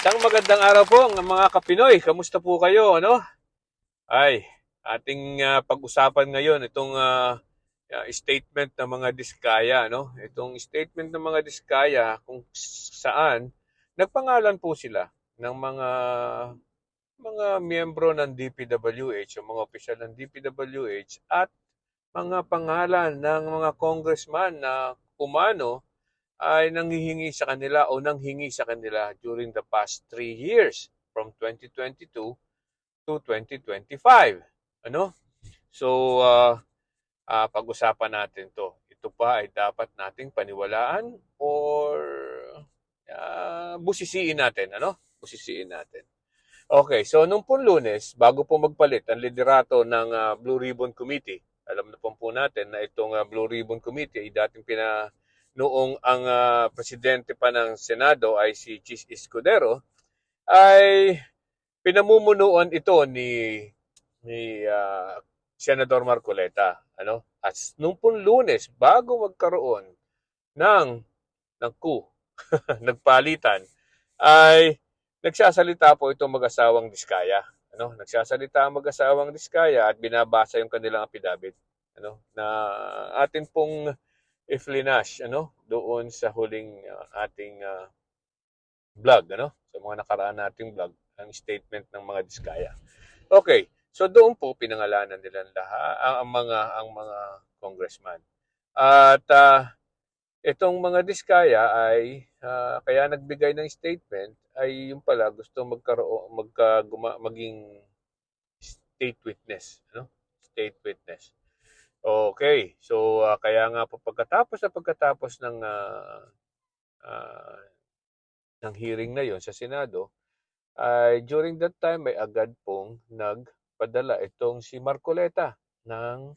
Isang magandang araw po mga kapinoy. Kamusta po kayo? Ano? Ay, ating ah, pag-usapan ngayon itong ah, ah, statement ng mga diskaya, no? Itong statement ng mga diskaya kung saan nagpangalan po sila ng mga mga miyembro ng DPWH, o mga opisyal ng DPWH at mga pangalan ng mga congressman na kumano ay nanghihingi sa kanila o nanghingi sa kanila during the past three years from 2022 to 2025. Ano? So, ah, ah, pag-usapan natin to. Ito pa ay dapat nating paniwalaan or ah, busisiin natin. Ano? Busisiin natin. Okay, so nung pong lunes, bago po magpalit ang liderato ng ah, Blue Ribbon Committee, alam na po po natin na itong ah, Blue Ribbon Committee ay dating pina noong ang ah, presidente pa ng Senado ay si Chis Escudero ay pinamumunuan ito ni ni ah, Senador Marcoleta ano? At nung pong lunes bago magkaroon ng ng coup nagpalitan ay nagsasalita po itong mag-asawang Diskaya ano? Nagsasalita ang mag-asawang Diskaya at binabasa yung kanilang affidavit ano? Na atin pong i-flinash ano doon sa huling uh, ating uh, vlog ano sa mga nakaraan nating vlog ang statement ng mga diskaya. Okay, so doon po pinangalanan nila lahat ang, ang mga ang mga congressman. At uh, itong mga diskaya ay uh, kaya nagbigay ng statement ay yung pala gusto magkaroon magka, guma, maging state witness, ano? State witness. Okay, so uh, kaya nga po pagkatapos na pagkatapos ng uh, uh, ng hearing na yon sa Senado, ay during that time may agad pong nagpadala itong si Marcoleta ng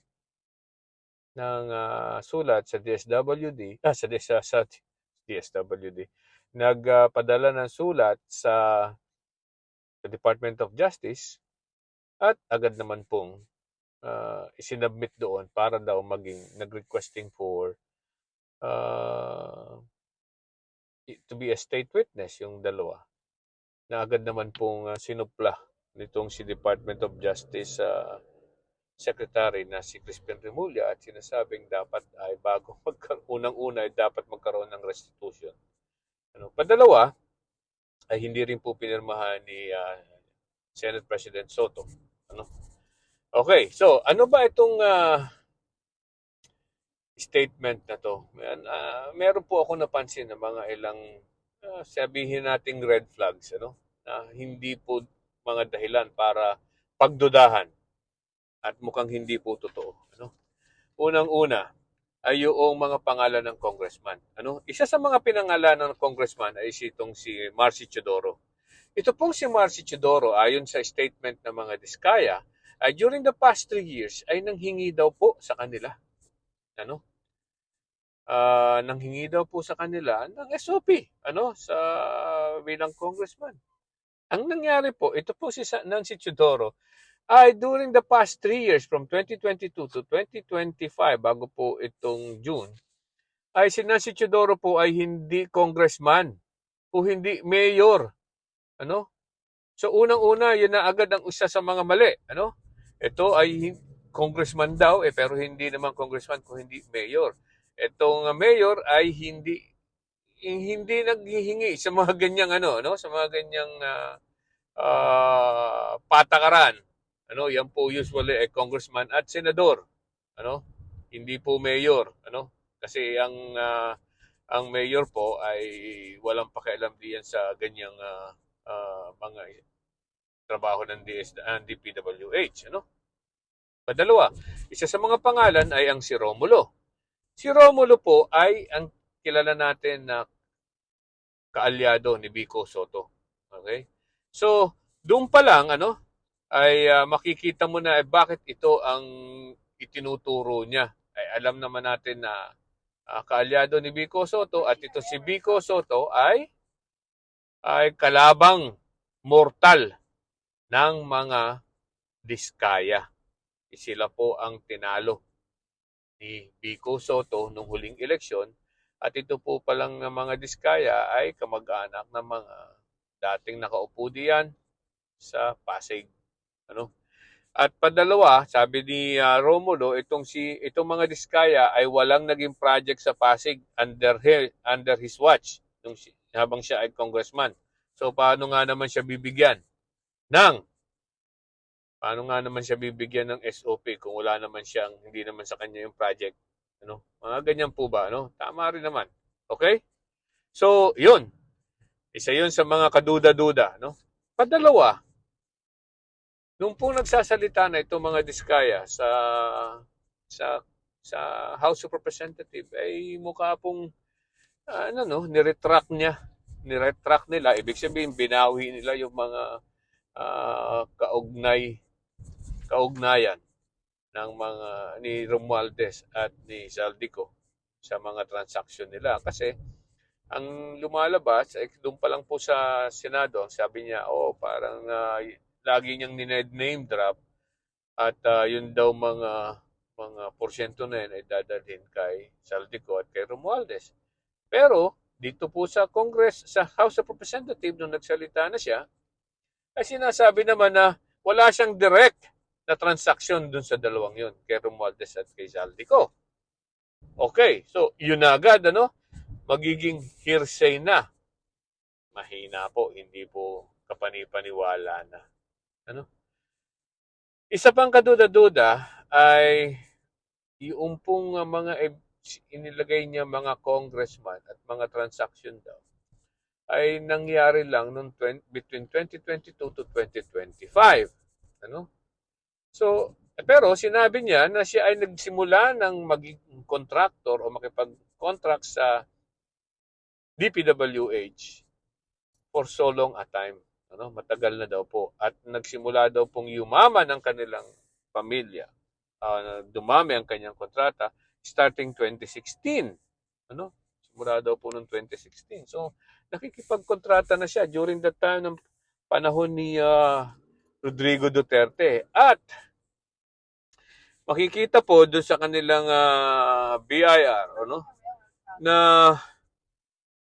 ng uh, sulat sa DSWD, ah, sa, sa, sa DSWD, nagpadala ng sulat sa, sa Department of Justice at agad naman pong uh, isinubmit doon para daw maging nag-requesting for uh, to be a state witness yung dalawa na agad naman pong uh, sinupla nitong si Department of Justice uh, Secretary na si Crispin Remulla at sinasabing dapat ay bago magkaroon, unang-una ay dapat magkaroon ng restitution. Ano, padalawa ay hindi rin po pinirmahan ni uh, Senate President Soto. Ano? Okay, so ano ba itong uh, statement na to? Uh, meron po ako napansin na mga ilang uh, sabihin nating red flags ano na hindi po mga dahilan para pagdudahan at mukhang hindi po totoo ano? Unang-una ay yung mga pangalan ng congressman ano? Isa sa mga pinangalan ng congressman ay si itong si Marcy Chodoro. Ito pong si Marcy Chodoro ayon sa statement ng mga diskaya ay during the past three years ay nanghingi daw po sa kanila ano uh, nanghingi daw po sa kanila ng SOP ano sa bilang congressman. Ang nangyari po, ito po si Nancy Chodoro ay during the past three years from 2022 to 2025 bago po itong June ay si Nancy Chodoro po ay hindi congressman o hindi mayor. Ano? So unang-una, yun na agad ang isa sa mga mali. Ano? Ito ay congressman daw eh pero hindi naman congressman kung hindi mayor. Itong mayor ay hindi hindi naghihingi sa mga ganyang ano no sa mga ganyang uh, uh, patakaran. Ano yan po usually ay congressman at senador ano hindi po mayor ano. Kasi ang uh, ang mayor po ay walang pakialam diyan sa ganyang uh, uh, mga trabaho ng DS ng DPWH ano Padalawa, isa sa mga pangalan ay ang si Romulo. Si Romulo po ay ang kilala natin na kaalyado ni Vico Soto. Okay? So, doon pa lang ano ay uh, makikita mo na eh, bakit ito ang itinuturo niya. Ay alam naman natin na uh, kaalyado ni Vico Soto at ito si Vico Soto ay ay kalabang mortal ng mga diskaya sila po ang tinalo ni Vico Soto nung huling eleksyon at ito po palang mga diskaya ay kamag-anak ng mga dating nakaupo diyan sa Pasig. Ano? At padalawa, sabi ni ah, Romulo, itong si itong mga diskaya ay walang naging project sa Pasig under he, under his watch nung habang siya ay congressman. So paano nga naman siya bibigyan ng paano nga naman siya bibigyan ng SOP kung wala naman siyang hindi naman sa kanya yung project ano? Mga ganyan po ba, no? Tama rin naman. Okay? So, yun. Isa yun sa mga kaduda-duda, no? Padalawa, nung po nagsasalita na itong mga diskaya sa sa sa House of Representative ay mukha pong ano no, niretract niya. Niretract nila, ibig sabihin binawi nila yung mga ah, kaugnay kaugnayan ng mga ni Romualdez at ni Saldico sa mga transaksyon nila. Kasi ang lumalabas ay doon pa lang po sa Senado sabi niya oh parang ah, lagi niyang name drop at ah, yun daw mga mga porsyento na yun ay dadalhin kay Saldico at kay Romualdez. Pero dito po sa Congress sa House of Representatives nung nagsalita na siya ay sinasabi naman na wala siyang direct na transaksyon dun sa dalawang yun, kay Romualdez at kay Zaldico. Okay, so yun na agad, ano? Magiging hearsay na. Mahina po, hindi po kapanipaniwala na. Ano? Isa pang kaduda-duda ay yung pong mga eb- inilagay niya mga congressman at mga transaction daw ay nangyari lang nung 20, between 2022 to 2025. Ano? So, eh, pero sinabi niya na siya ay nagsimula ng maging contractor o makipag-contract sa DPWH for so long a time. Ano, matagal na daw po. At nagsimula daw pong yumaman ang kanilang pamilya. Ah, dumami ang kanyang kontrata starting 2016. Ano? Simula daw po noong 2016. So, nakikipagkontrata na siya during that time ng panahon ni ah, Rodrigo Duterte. At makikita po doon sa kanilang ah, BIR, ano, na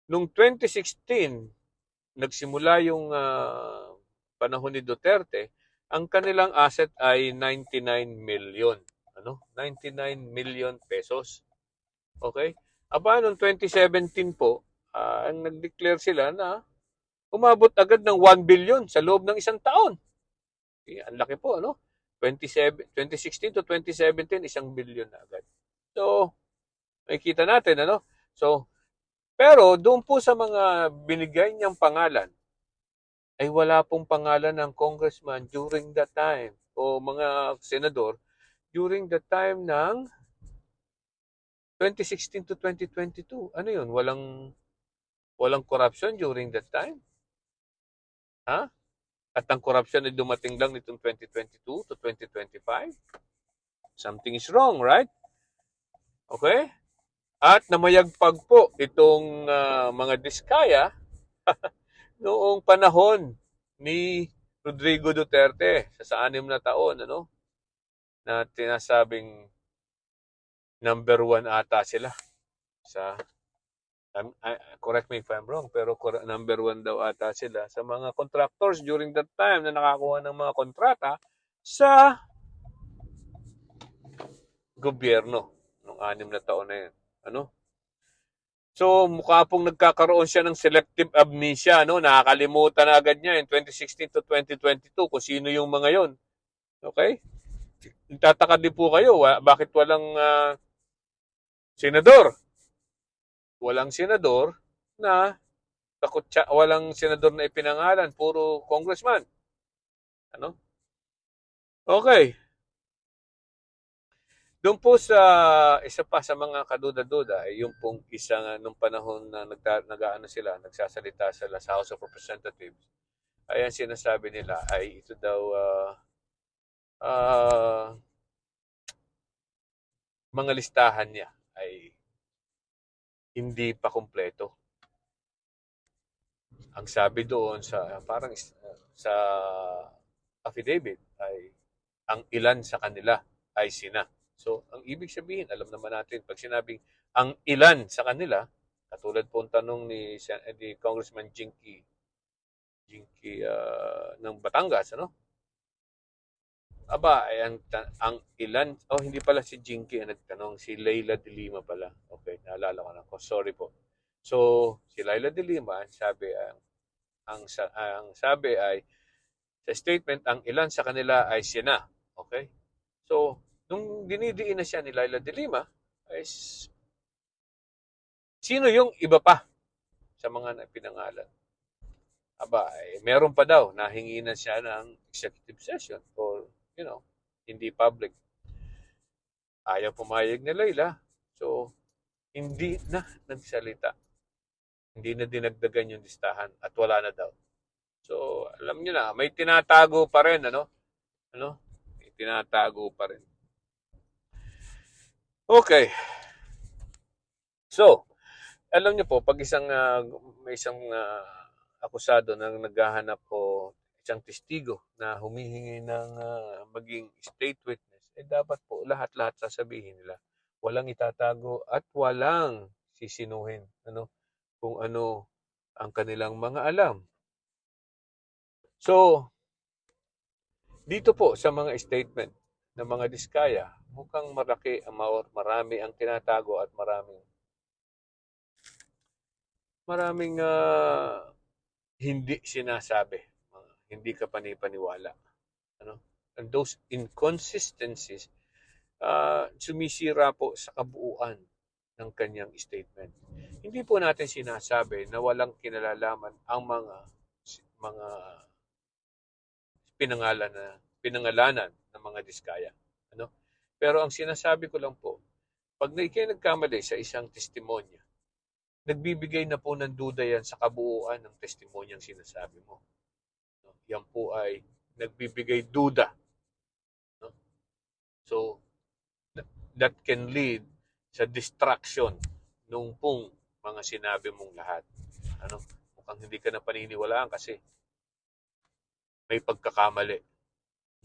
nung 2016 nagsimula yung ah, panahon ni Duterte, ang kanilang asset ay 99 million. Ano? 99 million pesos. Okay? Aba, noong 2017 po, ah, ang nag-declare sila na umabot agad ng 1 billion sa loob ng isang taon. Eh, ang laki po, ano? 27, 2016 to 2017, isang billion na agad. So, makikita natin, ano? So, pero doon po sa mga binigay niyang pangalan, ay wala pong pangalan ng congressman during that time o mga senador during the time ng 2016 to 2022. Ano yun? Walang walang corruption during that time? Ha? At ang corruption ay dumating lang nitong 2022 to 2025? Something is wrong, right? Okay? At namayagpag po itong ah, mga diskaya noong panahon ni Rodrigo Duterte sa, sa anim na taon, ano? Na tinasabing number one ata sila sa um, I- correct me if I'm wrong, pero number one daw ata sila sa mga contractors during that time na nakakuha ng mga kontrata sa gobyerno nung anim na taon na yun. Ano? So, mukha pong nagkakaroon siya ng selective amnesia, no? Nakakalimutan na agad niya in 2016 to 2022 kung sino yung mga yon. Okay? Nagtataka din po kayo, wa- bakit walang ah, senador? Walang senador na takutsa, walang senador na ipinangalan, puro congressman. Ano? Okay. Doon po sa isa pa sa mga kaduda-duda ay yung pong isang uh, nung panahon na nag-aano sila, nagsasalita sila sa House of Representatives. Ayan sinasabi nila ay ito daw ah, ah, mga listahan niya ay hindi pa kumpleto. Ang sabi doon sa parang sa affidavit ay ang ilan sa kanila ay sina. So, ang ibig sabihin, alam naman natin, pag sinabing ang ilan sa kanila, katulad po ang tanong ni, Sen- ni Congressman Jinky Jinky ah, ng Batangas, ano? Aba, ay ang, ang ilan, oh hindi pala si Jinky ang nagtanong, si Leila de Lima pala. Naalala ko na ko. Sorry po. So, si Leila de Lima, sabi, ang, ang, ang sabi ay, sa statement, ang ilan sa kanila ay sina. Okay? So, nung dinidiin na siya ni Leila de Lima, ay sino yung iba pa sa mga na pinangalan? Aba, eh, meron pa daw, nahingi na siya ng executive session or, you know, hindi public. Ayaw pumayag ni Leila. So, hindi na nagsalita. Hindi na dinagdagan yung listahan at wala na daw. So, alam niyo na, may tinatago pa rin, ano? Ano? May tinatago pa rin. Okay. So, alam niyo po, pag isang ah, may isang ah, akusado na naghahanap po isang testigo na humihingi ng ah, maging state witness, eh dapat po lahat-lahat sasabihin nila. Walang itatago at walang sisinuhin ano kung ano ang kanilang mga alam. So, dito po sa mga statement ng mga diskaya, mukhang malaki ang ma- marami ang tinatago at maraming maraming ah, hindi sinasabi, hindi ka panipaniwala. Ano? And those inconsistencies ah, sumisira po sa kabuuan ng kanyang statement. Hindi po natin sinasabi na walang kinalalaman ang mga mga pinangalan na pinangalanan ng mga diskaya. Ano? Pero ang sinasabi ko lang po, pag ikay nagkamali sa isang testimonya, nagbibigay na po ng duda yan sa kabuuan ng testimonyang sinasabi mo. No? Yan po ay nagbibigay duda. No? So, that can lead sa distraction nung pong mga sinabi mong lahat. Ano? Mukhang hindi ka na paniniwalaan kasi may pagkakamali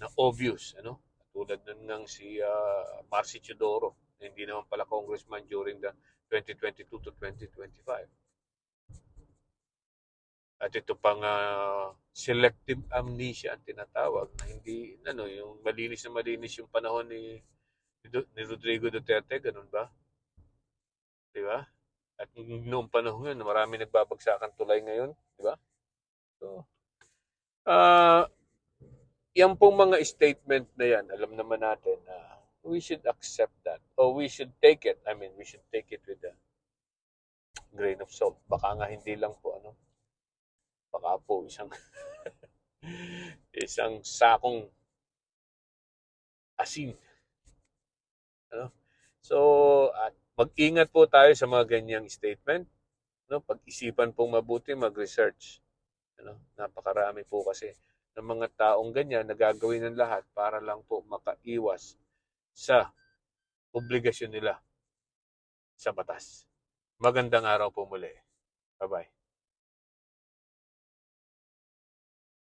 na obvious. Ano? Tulad nun ng si uh, Marcy Chodoro, na hindi naman pala congressman during the 2022 to 2025. At ito pang ah, selective amnesia ang tinatawag na hindi ano yung malinis na malinis yung panahon ni Du- ni Rodrigo Duterte ganun ba? 'Di ba? At noong panahon yun, marami nagbabagsakan tulay ngayon, 'di ba? So, ah yan pong mga statement na yan, alam naman natin na we should accept that or we should take it. I mean, we should take it with a grain of salt. Baka nga hindi lang po ano. Baka po isang isang sakong asin. Ano? So, at mag-ingat po tayo sa mga ganyang statement. No, pag-isipan pong mabuti, mag-research. Ano? Napakarami po kasi ng mga taong ganyan na gagawin ng lahat para lang po makaiwas sa obligasyon nila sa batas. Magandang araw po muli. Bye-bye.